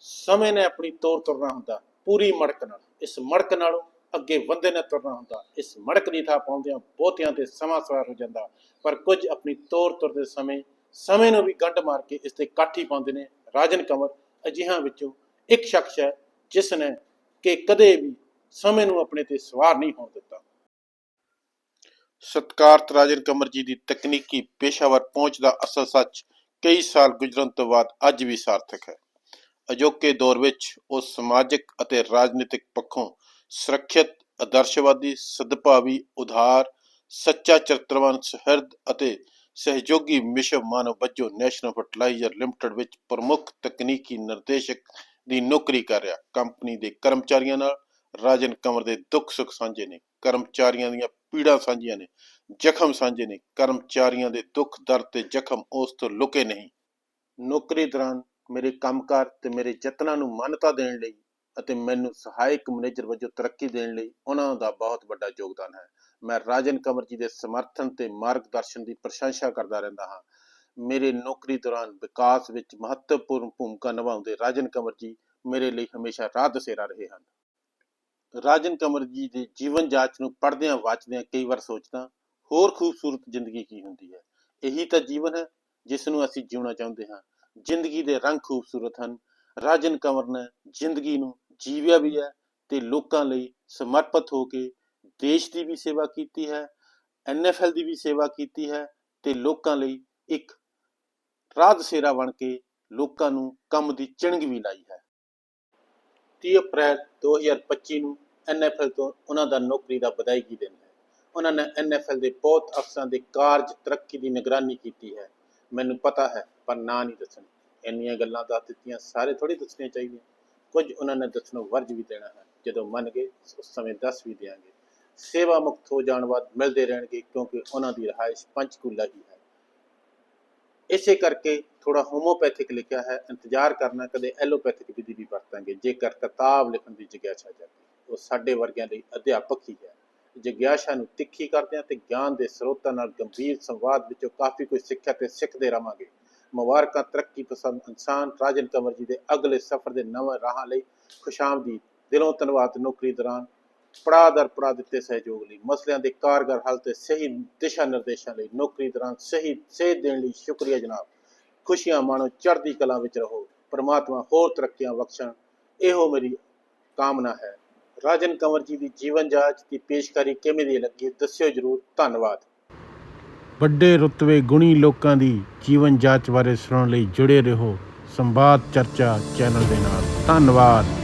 ਸਮੇਂ ਨੇ ਆਪਣੀ ਤੋਰ ਤੁਰਨਾ ਹੁੰਦਾ। ਪੂਰੀ ਮੜਕ ਨਾਲ। ਇਸ ਮੜਕ ਨਾਲੋਂ ਅੱਗੇ ਬੰਦੇ ਨੇ ਤੁਰਨਾ ਹੁੰਦਾ। ਇਸ ਮੜਕ ਦੀ ਥਾਂ ਪਾਉਂਦਿਆਂ ਬਹੁਤਿਆਂ ਤੇ ਸਮਾਂ ਸਵਾਰ ਹੋ ਜਾਂਦਾ। ਪਰ ਕੁਝ ਆਪਣੀ ਤੋਰ ਤੁਰਦੇ ਸਮੇਂ ਸਮੇਂ ਨੂੰ ਵੀ ਗੰਢ ਮਾਰ ਕੇ ਇਸ ਤੇ ਕਾਠੀ ਪਾਉਂਦੇ ਨੇ। ਰਾਜਨ ਕੰਵਰ ਅਜਿਹਾ ਵਿੱਚੋਂ ਇੱਕ ਸ਼ਖਸ ਹੈ ਜਿਸ ਨੇ ਕਿ ਕਦੇ ਵੀ ਸਮੇਂ ਨੂੰ ਆਪਣੇ ਤੇ ਸਵਾਰ ਨਹੀਂ ਹੋਣ ਦਿੱਤਾ। ਸਤਕਾਰਤ ਰਾਜਨ ਕੰਵਰ ਜੀ ਦੀ ਤਕਨੀਕੀ ਪੇਸ਼ਾਵਰ ਪਹੁੰਚ ਦਾ ਅਸਲ ਸੱਚ ਕਈ ਸਾਲ ਗੁਜ਼ਰਨ ਤੋਂ ਬਾਅਦ ਅੱਜ ਵੀ ਸਾਰਥਕ ਹੈ। ਅਜੋਕੇ ਦੌਰ ਵਿੱਚ ਉਹ ਸਮਾਜਿਕ ਅਤੇ ਰਾਜਨੀਤਿਕ ਪੱਖੋਂ ਸੁਰੱਖਿਅਤ, ਆਦਰਸ਼ਵਾਦੀ, ਸਦਭਾਵੀ, ਉਧਾਰ, ਸੱਚਾ ਚਰਿੱਤਰਵਾਨ ਸੁਹਿਰਦ ਅਤੇ ਸਹਿਯੋਗੀ ਮਿਸ਼ਨ ਮਾਨਵ ਵਜੋਂ ਨੈਸ਼ਨਲ ਫਰਟੀਲਾਈਜ਼ਰ ਲਿਮਟਿਡ ਵਿੱਚ ਪ੍ਰਮੁੱਖ ਤਕਨੀਕੀ ਨਿਰਦੇਸ਼ਕ ਦੀ ਨੌਕਰੀ ਕਰ ਰਿਹਾ। ਕੰਪਨੀ ਦੇ ਕਰਮਚਾਰੀਆਂ ਨਾਲ ਰਾਜਨ ਕੰਵਰ ਦੇ ਦੁੱਖ ਸੁੱਖ ਸਾਂਝੇ ਨੇ। ਕਰਮਚਾਰੀਆਂ ਦੀਆਂ ਪੀੜਾਂ ਸਾਂਝੀਆਂ ਨੇ। ਜ਼ਖਮ ਸਾਂਝੇ ਨੇ। ਕਰਮਚਾਰੀਆਂ ਦੇ ਦੁੱਖ, ਦਰਦ ਤੇ ਜ਼ਖਮ ਉਸ ਤੋਂ ਲੁਕੇ ਨਹੀਂ। ਨੌਕਰੀ ਦੌਰਾਨ ਮੇਰੇ ਕੰਮਕਾਰ ਤੇ ਮੇਰੇ ਯਤਨਾਂ ਨੂੰ ਮਾਨਤਾ ਦੇਣ ਲਈ ਅਤੇ ਮੈਨੂੰ ਸਹਾਇਕ ਮੈਨੇਜਰ ਵਜੋਂ ਤਰੱਕੀ ਦੇਣ ਲਈ ਉਹਨਾਂ ਦਾ ਬਹੁਤ ਵੱਡਾ ਯੋਗਦਾਨ ਹੈ। ਮੈਂ ਰਾਜਨ ਕੰਵਰ ਜੀ ਦੇ ਸਮਰਥਨ ਤੇ ਮਾਰਗਦਰਸ਼ਨ ਦੀ ਪ੍ਰਸ਼ੰਸਾ ਕਰਦਾ ਰਹਿੰਦਾ ਹਾਂ। ਮੇਰੇ ਨੌਕਰੀ ਦੌਰਾਨ ਵਿਕਾਸ ਵਿੱਚ ਮਹੱਤਵਪੂਰਨ ਭੂਮਿਕਾ ਨਿਭਾਉਂਦੇ ਰਾਜਨ ਕੰਵਰ ਜੀ ਮੇਰੇ ਲਈ ਹਮੇਸ਼ਾ ਰਾਹ ਦਸੇਰਾ ਰਹੇ ਹਨ। ਰਾਜਨ ਕੰਵਰ ਜੀ ਦੇ ਜੀਵਨ ਜਾਚ ਨੂੰ ਪੜ੍ਹਦਿਆਂ ਵਾਚਦਿਆਂ ਕਈ ਵਾਰ ਸੋਚਦਾ, ਹੋਰ ਖੂਬਸੂਰਤ ਜ਼ਿੰਦਗੀ ਕੀ ਹੁੰਦੀ ਹੈ? ਇਹੀ ਤਾਂ ਜੀਵਨ ਹੈ ਜਿਸ ਨੂੰ ਅਸੀਂ ਜਿਉਣਾ ਚਾਹੁੰਦੇ ਹਾਂ। ਜ਼ਿੰਦਗੀ ਦੇ ਰੰਗ ਖੂਬਸੂਰਤ ਹਨ। ਰਾਜਨ ਕੰਵਰ ਨੇ ਜ਼ਿੰਦਗੀ ਨੂੰ ਜੀਵਿਆ ਵੀ ਹੈ ਤੇ ਲੋਕਾਂ ਲਈ ਸਮਰਪਿਤ ਹੋ ਕੇ ਦੇਸ਼ ਦੀ ਵੀ ਸੇਵਾ ਕੀਤੀ ਹੈ ਐਨਐਫਐਲ ਦੀ ਵੀ ਸੇਵਾ ਕੀਤੀ ਹੈ ਤੇ ਲੋਕਾਂ ਲਈ ਇੱਕ ਰਾਹ ਦਸੇਰਾ ਬਣ ਕੇ ਲੋਕਾਂ ਨੂੰ ਕੰਮ ਦੀ ਚਿਣਗ ਵੀ ਲਾਈ ਹੈ। 30 ਅਪ੍ਰੈਲ 2025 ਨੂੰ ਐਨਐਫਐਲ ਤੋਂ ਉਹਨਾਂ ਦਾ ਨੌਕਰੀ ਦਾ ਵਿਦਾਇਗੀ ਦਿਨ ਹੈ। ਉਹਨਾਂ ਨੇ ਐਨਐਫਐਲ ਦੇ ਬਹੁਤ ਅਫਸਰਾਂ ਦੇ ਕਾਰਜ ਤਰੱਕੀ ਦੀ ਨਿਗਰਾਨੀ ਕੀਤੀ ਹੈ। ਮੈਨੂੰ ਪਤਾ ਹੈ ਪਰ ਨਾਂ ਨਹੀਂ ਦੱਸਣ। ਇੰਨੀਆਂ ਗੱਲਾਂ ਦੱਸ ਦਿੱਤੀਆਂ, ਸਾਰੇ ਥੋੜੀ ਦੱਸਣੀਆਂ ਚਾਹੀਦੀਆਂ ਕੁਝ ਉਹਨਾਂ ਨੇ ਦੱਸਣੋਂ ਵਰਜ ਵੀ ਦੇਣਾ ਹੈ, ਜਦੋਂ ਮੰਨ ਗਏ ਉਸ ਸਮੇਂ ਦੱਸ ਵੀ ਦਿਆਂਗੇ। ਸੇਵਾ ਮੁਕਤ ਹੋ ਜਾਣ ਬਾਅਦ ਮਿਲਦੇ ਰਹਿਣਗੇ, ਕਿਉਂਕਿ ਉਹਨਾਂ ਦੀ ਰਹਾਇਸ਼ ਪੰਚਕੂਲਾ ਹੀ ਹੈ। ਇਸੇ ਕਰਕੇ ਥੋੜਾ ਹੋਮੋਪੈਥਿਕ ਲਿਖਿਆ ਹੈ, ਇੰਤਜ਼ਾਰ ਕਰਨਾ, ਕਦੇ ਐਲੋਪੈਥਿਕ ਵਿਧੀ ਵੀ ਵਰਤਾਂਗੇ, ਜੇਕਰ ਕਿਤਾਬ ਲਿਖਣ ਦੀ ਜਗਿਆਸਾ ਜਾਗੀ ਉਹ ਸਾਡੇ ਵਰਗਿਆਂ ਲਈ ਅਧਿਆਪਕ ਹੀ ਹੈ। ਜਗਿਆਸਾ ਨੂੰ ਤਿੱਖੀ ਕਰਦੇ ਹਾਂ ਤੇ ਗਿਆਨ ਦੇ ਸਰੋਤਾਂ ਨਾਲ ਗੰਭੀਰ ਸੰਵਾਦ ਵਿੱਚੋਂ ਕਾਫੀ ਕੁਝ ਸਿੱਖਿਆ ਤੇ ਸਿੱਖਦੇ ਰਵਾਂਗੇ ਮੁਬਾਰਕਾਂ, ਤਰੱਕੀ ਪਸੰਦ ਇਨਸਾਨ, ਰਾਜਨ ਕੰਵਰ ਜੀ ਦੇ ਅਗਲੇ ਸਫ਼ਰ ਦੇ ਨਵੇਂ ਰਾਹਾਂ ਲਈ ਖੁਸ਼ਾਮਦੀ ਦਿਲੋਂ ਧੰਨਵਾਦ ਨੌਕਰੀ ਦੌਰਾਨ ਪੜਾਅ ਦਰ ਪੜਾਅ ਦਿੱਤੇ ਸਹਿਯੋਗ ਲਈ। ਮਸਲਿਆਂ ਦੇ ਕਾਰਗਰ ਹੱਲ ਤੇ ਸਹੀ ਦਿਸ਼ਾ ਨਿਰਦੇਸ਼ਾਂ ਲਈ ਨੌਕਰੀ ਦੌਰਾਨ ਸਹੀ ਸੇਧ ਦੇਣ ਲਈ ਸ਼ੁਕਰੀਆ ਜਨਾਬ। ਖੁਸ਼ੀਆਂ ਮਾਣੋ, ਚੜ੍ਹਦੀ ਕਲਾ ਵਿੱਚ ਰਹੋ। ਪ੍ਰਮਾਤਮਾ ਹੋਰ ਤਰੱਕੀਆਂ ਬਖਸ਼ਣ। ਇਹੋ ਮੇਰੀ ਕਾਮਨਾ ਹੈ। ਰਾਜਨ ਕੰਵਰ ਜੀ ਦੀ ਜੀਵਨ ਜਾਂਚ ਦੀ ਪੇਸ਼ਕਾਰੀ ਕਿਵੇਂ ਦੀ ਲੱਗੀ ਦੱਸਿਓ ਜਰੂਰ। ਧੰਨਵਾਦ। ਵੱਡੇ ਰੁਤਬੇ ਗੁਣੀ ਲੋਕਾਂ ਦੀ ਜੀਵਨ ਜਾਂਚ ਬਾਰੇ ਸੁਣਨ ਲਈ ਜੁੜੇ ਰਹੋ। ਸੰਵਾਦ ਚਰਚਾ ਚੈਨਲ ਦੇ ਨਾਲ। ਧੰਨਵਾਦ।